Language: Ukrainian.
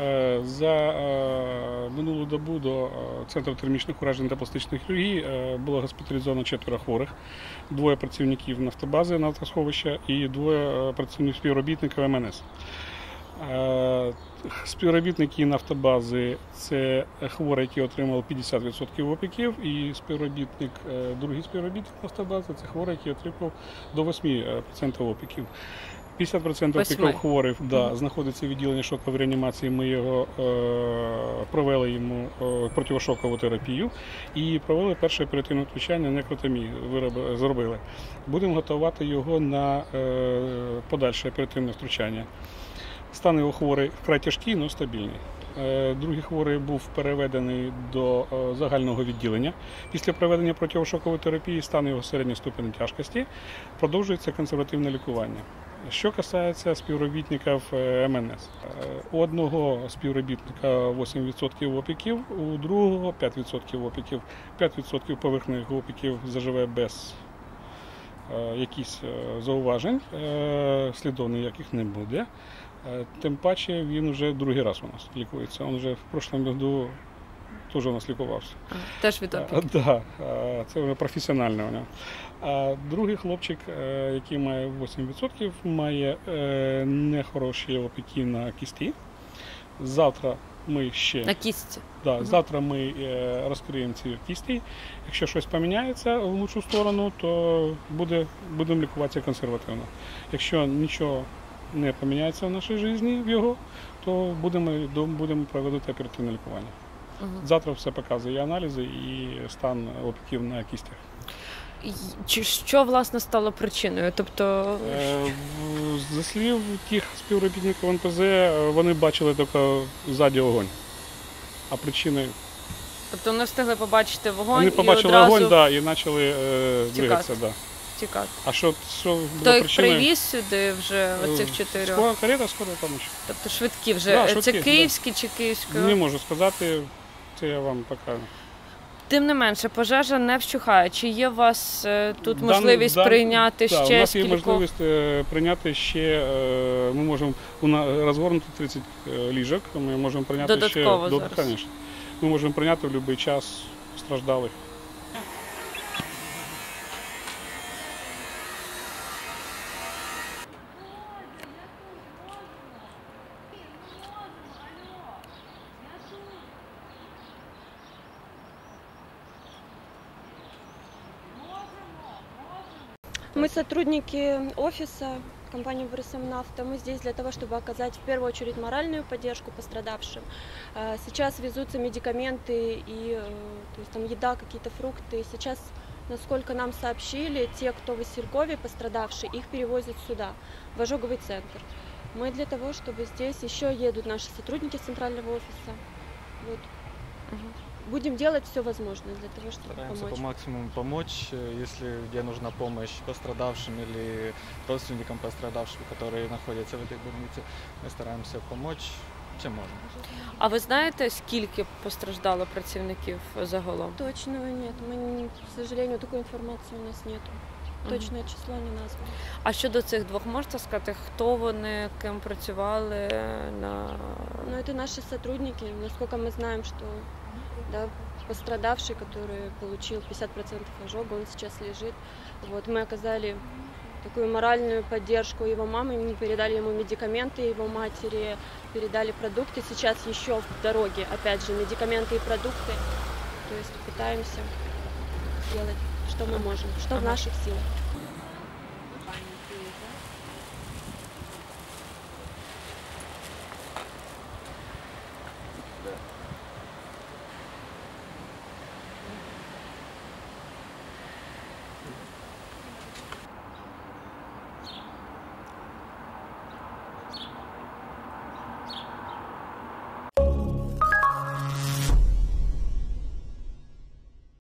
Е, За е, минулу добу до е, Центру термічних уражень та пластичної хірургії було госпіталізовано четверо хворих, двоє працівників нафтобази нафтосховища і двоє працівників співробітників МНС. Співробітники нафтобази це хворий, який отримав 50% опіків, і співробітник, другий співробітник нафтобази це хворий, який отримав до 8% опіків. 50% Восьми. хворих да, знаходиться в відділенні шокової реанімації. Ми його е, провели йому е, противошокову терапію і провели перше оперативне втручання некротомії. Вироби, зробили. Будемо готувати його на е, подальше оперативне втручання. Стан його хворий вкрай тяжкий, але стабільний. Е, Другий хворий був переведений до е, загального відділення. Після проведення противошокової терапії стан його середньої ступені тяжкості продовжується консервативне лікування. Що касається співробітників е, МНС, Е, у одного співробітника 8% опіків, у другого 5% опіків. 5% поверхних опіків заживе без е, якихось е, зауважень, слідів ніяких не буде. Тим паче він вже другий раз у нас лікується. Він вже в прошлому году теж у нас лікувався. Теж від опіків. Да, це вже професіонально у нього. А другий хлопчик, е, який має 8%, має е, нехороші опіки на кісті. Завтра ми ще На кістці. да, завтра ми е, розкриємо ці кісті. Якщо щось поміняється в лучшу сторону, то буде, будемо лікуватися консервативно. Якщо нічого не поміняється в нашій житті в його, то будемо, будемо проводити оперативне лікування. Завтра все показує і аналізи і стан опіків на кістях. Чи що власне стало причиною? Тобто, Е, За слів тих співробітників НПЗ, е, вони бачили тільки ззаді огонь. А причини тобто не встигли побачити вогонь вони і побачили одразу огонь да, і почали е, двигатися. Да. тікати. А що, що було їх причиною? привіз сюди вже Е, оцих чотирьох? Скоро карета, скоро помощь. Тобто швидкі вже. Да, Це швидкі, да. київські чи київські? Не можу сказати, це я вам покажу. Тим не менше, пожежа не вщухає. Чи є у вас е, тут Дан- можливість дан- прийняти ще у нас є можливість е, прийняти ще, е, ми можемо у на- розгорнути 30 е, ліжок, ми можемо прийняти Додатково ще зараз. конечно. Ми можемо прийняти в будь-який час страждалих. Мы сотрудники офиса компании ВРСМ «Нафта». Мы здесь для того, чтобы оказать в первую очередь моральную поддержку пострадавшим. Э, Сейчас везутся медикаменты и э, то есть там еда, какие-то фрукты. Сейчас, насколько нам сообщили, те, кто в Василькове пострадавшие, их перевозят сюда, в ожоговый центр. Мы для того, чтобы здесь еще едут наши сотрудники центрального офиса. Вот. Мгм. Будем делать все возможное для того, чтобы Стараемся помочь. по максимуму помочь, э, если где нужна помощь пострадавшим или родственникам пострадавшим, которые находятся в этой больнице, мы стараемся помочь, чем можем. А ви знаєте, скільки постраждало працівників загалом? Точного нет. Мы, не- к сожалению, такой информации у нас нет. Мгм. Точное число не названо. А щодо цих двох можете сказати, хто вони, ким працювали на Но это наши сотрудники. Насколько мы знаем, что да, пострадавший, который получил 50% ожога, он сейчас лежит. Вот, мы оказали такую моральную поддержку его мамы, мы передали ему медикаменты его матери, передали продукты. Сейчас еще в дороге, опять же, медикаменты и продукты. То есть пытаемся делать, что мы можем, что в наших силах.